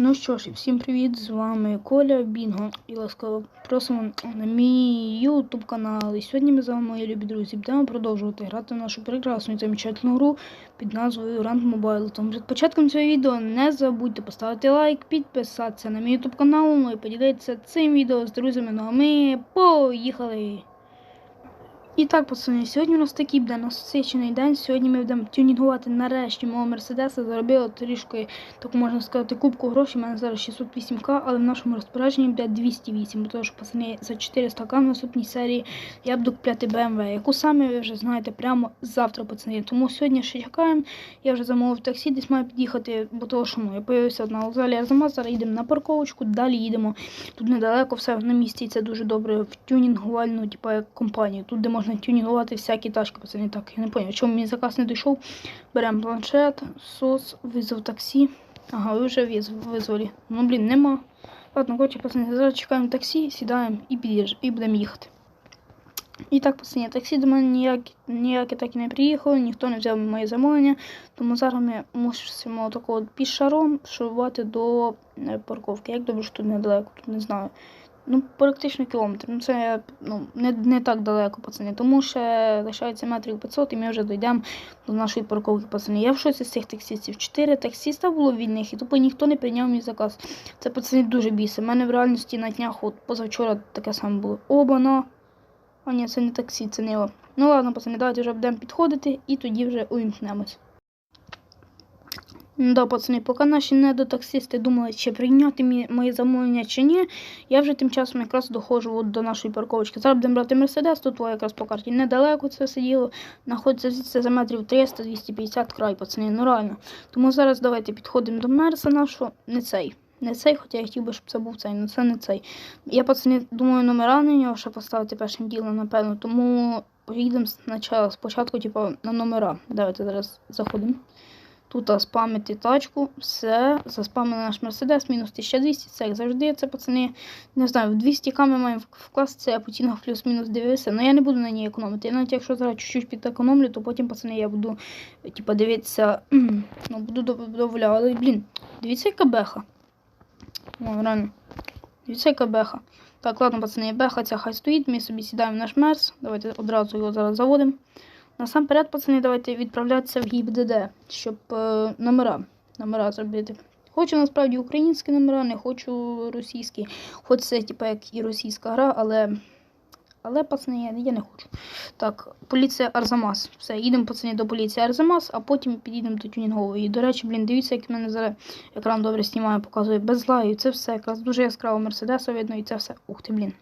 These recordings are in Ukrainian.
Ну що ж, всім привіт! З вами Коля Бінго і ласкаво просимо на мій YouTube канал. І сьогодні ми з вами, мої любі друзі, будемо продовжувати грати в нашу прекрасну і замечательну гру під назвою Rank Mobile. Тому перед початком цього відео не забудьте поставити лайк, підписатися на мій YouTube канал, ну і поділитися цим відео з друзями. Ну а ми поїхали! І так, пацани, сьогодні у нас такий буде насичений день. Сьогодні ми будемо тюнінгувати нарешті мого Мерседеса. Заробили трішки, так можна сказати, кубку грошей. У мене зараз 608к, але в нашому розпорядженні буде 208. Бо тому що, пацани, за 400к в наступній серії я буду купляти BMW, яку саме ви вже знаєте прямо завтра, пацани. Тому сьогодні ще чекаємо. Я вже замовив таксі, десь маю під'їхати, бо того, що ну, я появився на вокзалі Арзамас, зараз їдемо на парковочку, далі їдемо. Тут недалеко все на місці, це дуже добре в тюнінгувальну, типу, компанію. Тут, де можна тюнінгувати всякі тачки, пацани. Так, я не поняв, чому мій заказ не дійшов. Беремо планшет, сос, визов таксі. Ага, ви вже виз, визвали. Ну, блін, нема. Ладно, коротше, пацани, зараз чекаємо таксі, сідаємо і під'їж, і будемо їхати. І так, пацани, таксі до мене ніяке так і не приїхало, ніхто не взяв моє замовлення, тому зараз ми мусимо такого пішаром шурувати до е, парковки. Як добре, що тут недалеко, тут не знаю. Ну, практично кілометр. Ну, це ну, не, не так далеко, пацани. Тому ще лишається метрів 500 і ми вже дійдемо до нашої парковки, пацани. Я в шоці з цих таксистів. Чотири таксиста було вільних, і тупо ніхто не прийняв мій заказ. Це пацани дуже бісить. У мене в реальності на днях, от позавчора таке саме було. Оба-на. А ні, це не таксі, це не його. Ну ладно, пацани, давайте вже будемо підходити і тоді вже увімкнемось. Ну Да, пацани, поки наші недотаксисти думали, чи прийняти моє замовлення чи ні, я вже тим часом якраз доходжу от до нашої парковочки. Зараз будемо брати Мерседес, тут якраз по карті недалеко це сиділо. Знаходиться звідси за метрів 300-250 край, пацани, ну реально. Тому зараз давайте підходимо до Мерса нашого, не цей. Не цей, хоча я хотів би, щоб це був цей, але це не цей. Я, пацани, думаю, номера на нього ще поставити першим ділом, напевно. Тому поїдемо спочатку типу, на номера. Давайте зараз заходимо. Тут спамити тачку, все, заспамили наш Мерседес, мінус 1200, це як завжди, це пацани, не знаю, в 200к ми маємо вкласти, а потім плюс-мінус дивитися, але я не буду на ній економити. Я навіть якщо зараз чуть-чуть підекономлю, то потім, пацани, я буду, типа, дивитися, ну, буду додавляти, але, блін, дивіться, яка беха. О, реально, дивіться, яка беха. Так, ладно, пацани, беха ця хай стоїть, ми собі сідаємо наш мерс, давайте одразу його зараз заводимо. Насамперед, пацани, давайте відправлятися в ГІБДД, щоб е, номера, номера зробити. Хочу насправді українські номера, не хочу російські. Хоч це типу, як і російська гра, але. Але, пацани, я, я не хочу. Так, поліція Арзамас. Все, їдемо, пацани, до поліції Арзамас, а потім підійдемо до тюнінгової. До речі, блін, дивіться, як мене зараз екран добре знімає, показує без лагів. Це все якраз дуже яскраво Мерседеса видно, і це все. Ух ти, блін.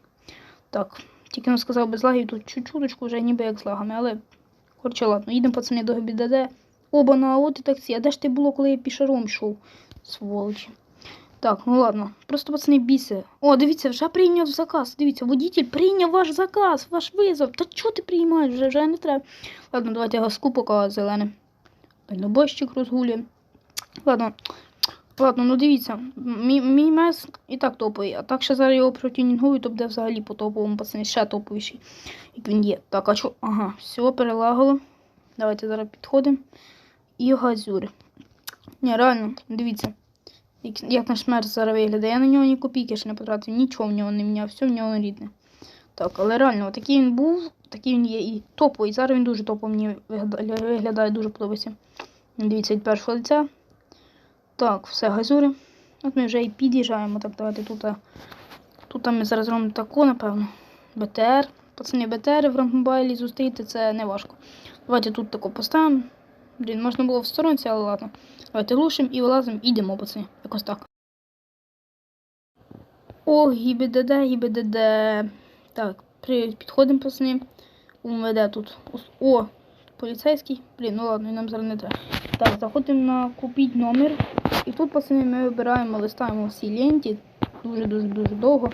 Так, тільки не сказав без лагів, тут чуть-чуточку вже ніби як з лагами, але Коротше, ладно, їдемо пацани до ГБДД. Оба на ауті таксі. А де ж ти було, коли я пішаром йшов? Сволочі. Так, ну ладно. Просто пацани біси. О, дивіться, вже прийняв заказ. Дивіться, водитель прийняв ваш заказ, ваш визов. Та чого ти приймаєш? Вже вже не треба. Ладно, давайте газку поки зелене. Дальнобойщик розгулює. Ладно. Ладно, ну дивіться, мій, мес і так топовий, а так ще зараз його протюнінгую, то буде взагалі по топовому, пацани, ще топовіший, як він є. Так, а що? Ага, все перелагало. Давайте зараз підходимо. І газюри. Ні, реально, дивіться, як, як наш мерз зараз виглядає. Я на нього ні копійки ще не потратив, нічого в нього не міняв, все в нього рідне. Так, але реально, такий він був, такий він є і топовий. Зараз він дуже топовий мені виглядає дуже подобається. Дивіться від першого лиця. Так, все, газури. От ми вже і під'їжджаємо. Так, давайте тут. Тут ми зараз робимо таку, напевно. БТР. Пацани, БТР в рамбайлі зустріти це не важко. Давайте тут таку поставимо. Блін, можна було в сторонці, але ладно. Давайте глушимо і вилазимо, і йдемо, пацани. Якось так. О, ГІБДД, ГІБДД. Так, підходимо, пацани. УМВД тут. О, поліцейський. Блін, ну ладно, і нам зараз не треба. Так, заходимо на купіть номер. І тут, пацани, ми вибираємо, листаємо всі ленті. Дуже-дуже-дуже довго.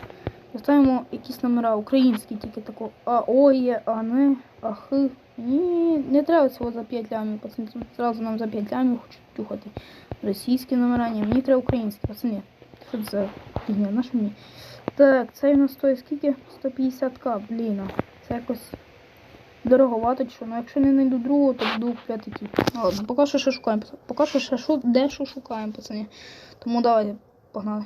Листаємо якісь номера українські, тільки тако А, О є, А, не, А, Ні, не треба цього за 5 лямів, пацани. Зразу нам за 5 лямів хочуть тюхати. Російські номера, ні, мені треба українські, пацани. Що це за фігня, на що мені? Так, цей у нас стоїть скільки? 150к, блін. Це якось дороговато, чи. Ну якщо не знайду другого, то буду купляти ті. Ладно, поки що ще шукаємо. Поки що ще шу... дещо шукаємо, пацани. Тому давайте погнали.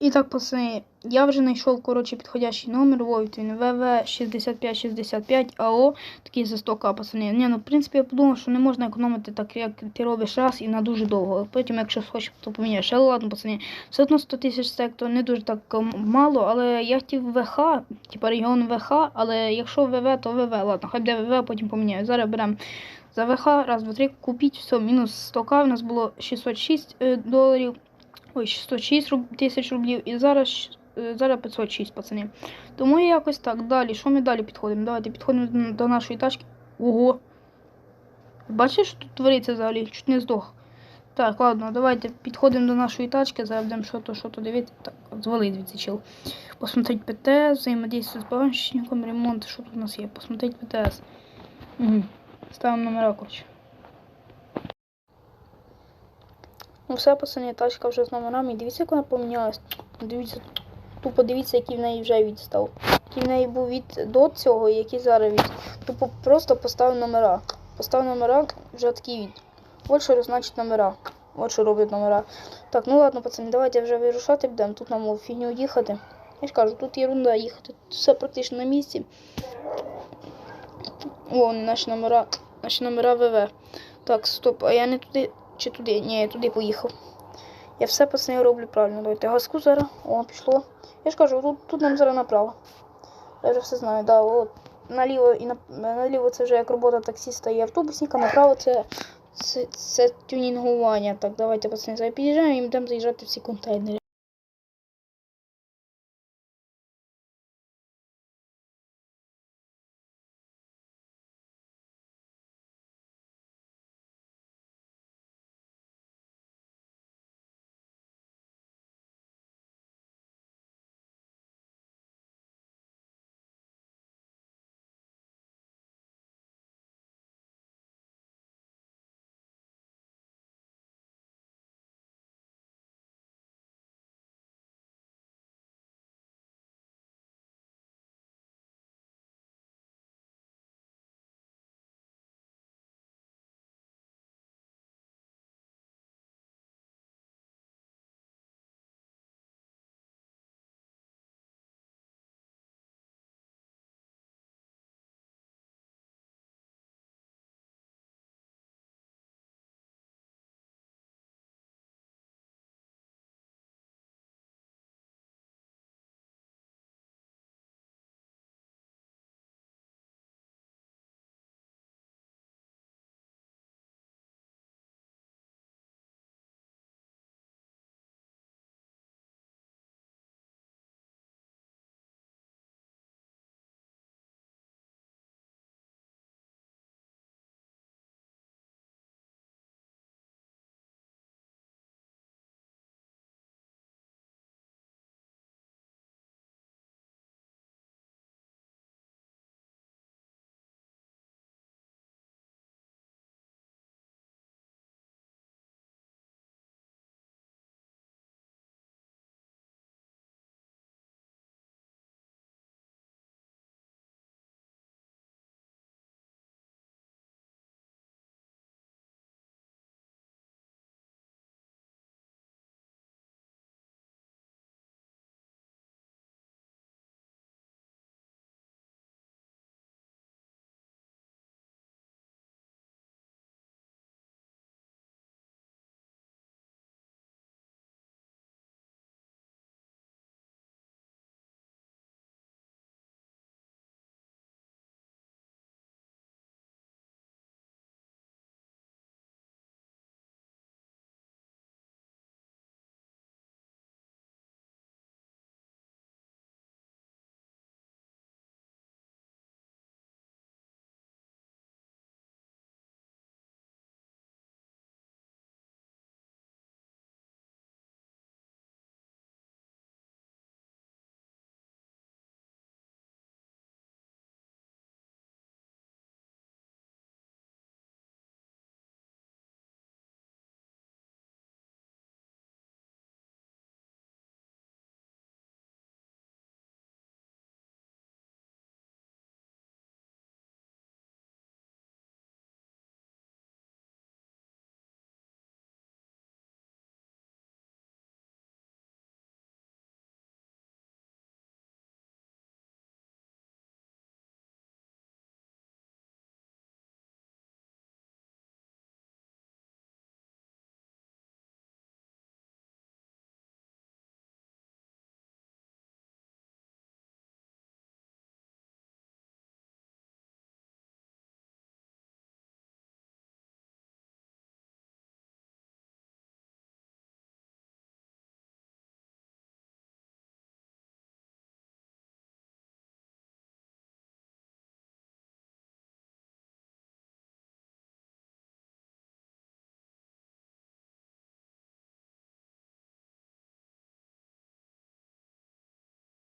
І так, пацани, я вже знайшов, коротше, підходящий номер, Вовт він ВВ6565 АО, такий за 100к, пацани. Ні, ну, в принципі, я подумав, що не можна економити так, як ти робиш раз і на дуже довго. Потім, якщо хочеш, то поміняєш. Але ладно, пацани, все одно 100 тисяч сектор не дуже так мало, але я хотів ВХ, типа регіон ВХ, але якщо ВВ, то ВВ. Ладно, хай буде ВВ, потім поміняю. Зараз беремо за ВХ, раз, два, три, купіть, все, мінус 100к, у нас було 606 е, доларів. Ой, 606 руб- тисяч рублів і зараз, е, зараз 506, пацани. Тому я якось так. Далі. Що ми далі підходимо? Давайте підходимо до- нашої тачки. Ого. Бачиш, що тут твориться взагалі? Чуть не здох. Так, ладно, давайте підходимо до нашої тачки, зараз будемо що то, що то дивитися. Так, звали звідси. Посмотреть ПТС, взаимодействие з багажником, ремонт, що тут у нас є. Посмотреть ПТС. Угу. Ставимо номера, коротше. Ну все, пацани, тачка вже з номерами. Дивіться, як вона помінялась. Дивіться, тупо дивіться, який в неї вже від став. Який в неї був від до цього, який зараз від. Тупо просто поставив номера. Поставив номера, вже такий від. От що значить номера. От що роблять номера. Так, ну ладно, пацани, давайте вже вирушати будемо. Тут нам фігню їхати. Я ж кажу, тут ерунда їхати. Тут все практично на місці. О, наші номера. Наші номера ВВ. Так, стоп, а я не туди. Чи туди? Ні, я туди поїхав. Я все пацани роблю правильно. Давайте газку зараз. О, пішло. Я ж кажу, тут, тут нам зараз направо. Я вже все знаю, да, от. Наліво і на, наліво це вже як робота таксіста і автобусника, направо це, це, це тюнінгування. Так, давайте, пацани, зараз і будемо заїжджати в ці контейнери.